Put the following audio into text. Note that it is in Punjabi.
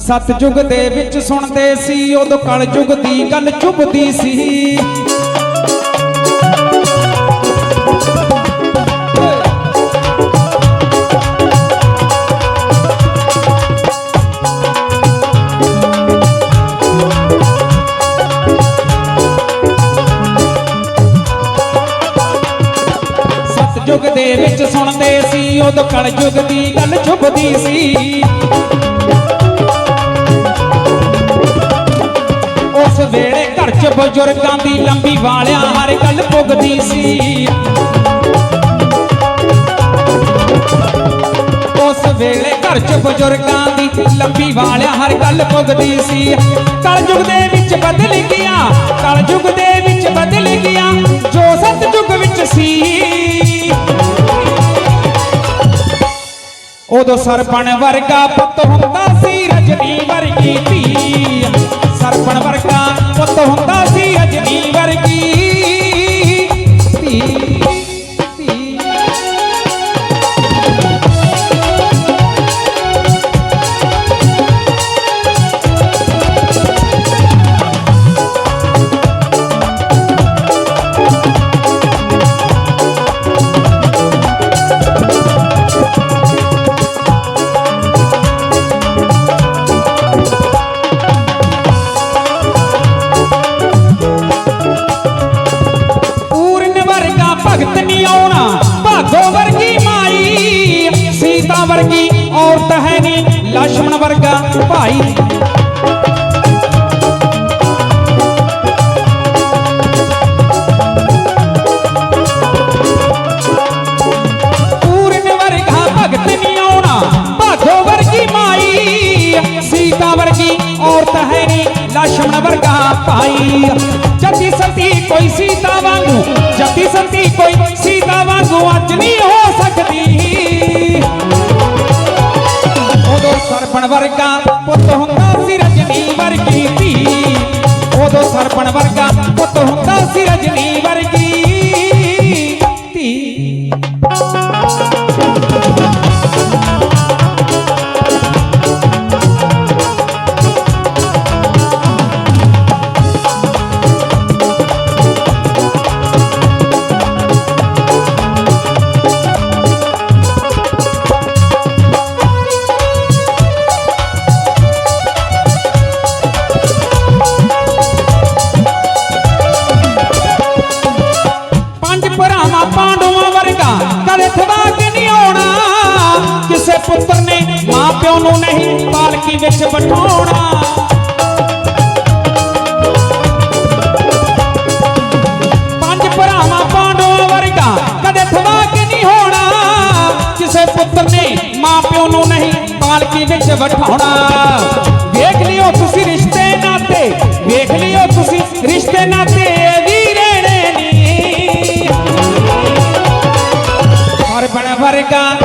ਸਤਜੁਗ ਦੇ ਵਿੱਚ ਸੁਣਦੇ ਸੀ, ਉਦੋਂ ਕਲਯੁਗ ਦੀ ਗੱਲ ਚੁੱਭਦੀ ਸੀ। ਸਤਜੁਗ ਦੇ ਵਿੱਚ ਸੁਣਦੇ ਸੀ, ਉਦੋਂ ਕਲਯੁਗ ਦੀ ਗੱਲ ਚੁੱਭਦੀ ਸੀ। ਘਰ 'ਚ ਬਜ਼ੁਰਗਾਂ ਦੀ ਲੰਬੀ ਵਾਲਿਆਂ ਹਰ ਗੱਲ ਪੁੱਗਦੀ ਸੀ। ਉਸ ਵੇਲੇ ਘਰ 'ਚ ਬਜ਼ੁਰਗਾਂ ਦੀ ਲੰਬੀ ਵਾਲਿਆਂ ਹਰ ਗੱਲ ਪੁੱਗਦੀ ਸੀ। ਕਲਯੁਗ ਦੇ ਵਿੱਚ ਬਦਲ ਗਿਆ ਕਲਯੁਗ ਦੇ ਵਿੱਚ ਬਦਲ ਗਿਆ, ਜੋ ਸਤਜੁਗ ਵਿੱਚ ਸੀ। ਉਦੋਂ ਸਰਪਣ ਵਰਗਾ ਪੁੱਤ ਹੁੰਦਾ ਸੀ, ਰਜਨੀ ਵਰਗੀ ਧੀ। ਵਰਗੀ ਔਰਤ ਹੈ ਨਹੀਂ ਲక్ష్మణ ਵਰਗਾ ਭਾਈ ਲక్ష్మణ ਵਰਗਾ ਭਾਈ। ਜਤੀ ਸਤੀ ਕੋਈ ਸੀਤਾ ਵਾਂਗੂ, ਜਤੀ ਸਤੀ ਕੋਈ ਸੀਤਾ ਵਾਂਗੂ ਅੱਜ ਨਹੀਂ ਉਦੋਂ ਸਰਪਣ ਵਰਗਾ ਪੁੱਤ ਹੁੰਦਾ ਸੀ ਰਜਨੀ ਵਰਗੀ ਧੀ। ਉਦੋਂ ਸਰਪਣ ਪੁੱਤਰ ਨੇ ਮਾਂ ਪਿਓ ਨੂੰ ਨਹੀਂ ਪਾਲਕੀ ਵਿੱਚ ਬਿਠਾਉਣਾ। ਪੰਜ ਭਰਾਵਾਂ ਪਾਂਡਵਾਂ ਵਰਗਾ ਕਦੇ ਥਵਾ ਕੇ ਨਹੀਂ ਹੋਣਾ। ਕਿਸੇ ਪੁੱਤਰ ਨੇ ਮਾਂ ਪਿਓ ਨੂੰ ਨਹੀਂ ਪਾਲਕੀ ਵਿੱਚ ਬਿਠਾਉਣਾ। ਵੇਖ ਲਿਓ ਤੁਸੀਂ ਰਿਸ਼ਤੇ ਨਾਤੇ, ਵੇਖ ਲਿਓ ਤੁਸੀਂ ਰਿਸ਼ਤੇ ਨਾਤੇ ਵਰਗਾ